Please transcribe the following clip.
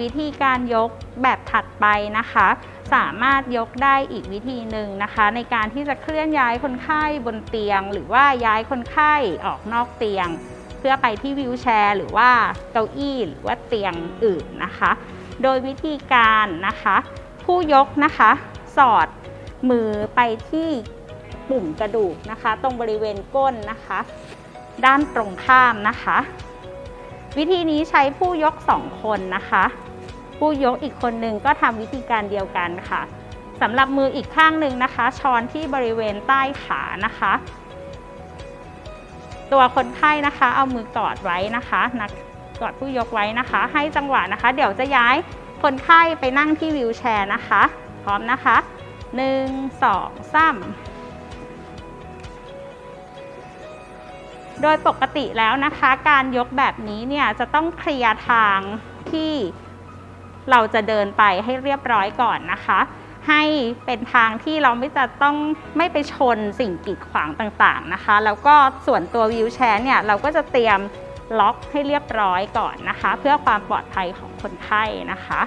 วิธีการยกแบบถัดไปนะคะ สามารถยกได้อีกวิธีหนึ่งนะคะ ในการที่จะเคลื่อนย้ายคนไข้บนเตียง หรือว่าย้ายคนไข้ออกนอกเตียง เพื่อไปที่วิวแชร์ หรือว่าเก้าอี้หรือว่าเตียงอื่นนะคะ โดยวิธีการนะคะ ผู้ยกนะคะ สอดมือไปที่ปุ่มกระดูกนะคะ ตรงบริเวณก้นนะคะ ด้านตรงข้ามนะคะ วิธีนี้ใช้ผู้ยก 2 คนนะคะ ผู้ยกอีกคนหนึ่งก็ทำวิธีการเดียวกันค่ะสำหรับมืออีกข้างหนึ่งนะคะ ช้อนที่บริเวณใต้ขานะคะ ตัวคนไข้นะคะ เอามือกอดไว้นะคะนักกอดผู้ยกไว้นะคะ ให้จังหวะนะคะ เดี๋ยวจะย้ายคนไข้ไปนั่งที่วิวแชร์นะคะ พร้อมนะคะ 1 2 3 โดยปกติแล้วนะคะการยกแบบนี้เนี่ยจะต้องเคลียร์ทางที่เราจะเดินไปให้เรียบร้อยก่อนนะคะ ให้เป็นทางที่เราไม่จะต้องไม่ไปชนสิ่งกีดขวางต่างๆนะคะ แล้วก็ส่วนตัววิวแชร์เนี่ยเราก็จะเตรียมล็อกให้เรียบร้อยก่อนนะคะ เพื่อความปลอดภัยของคนไข้นะคะ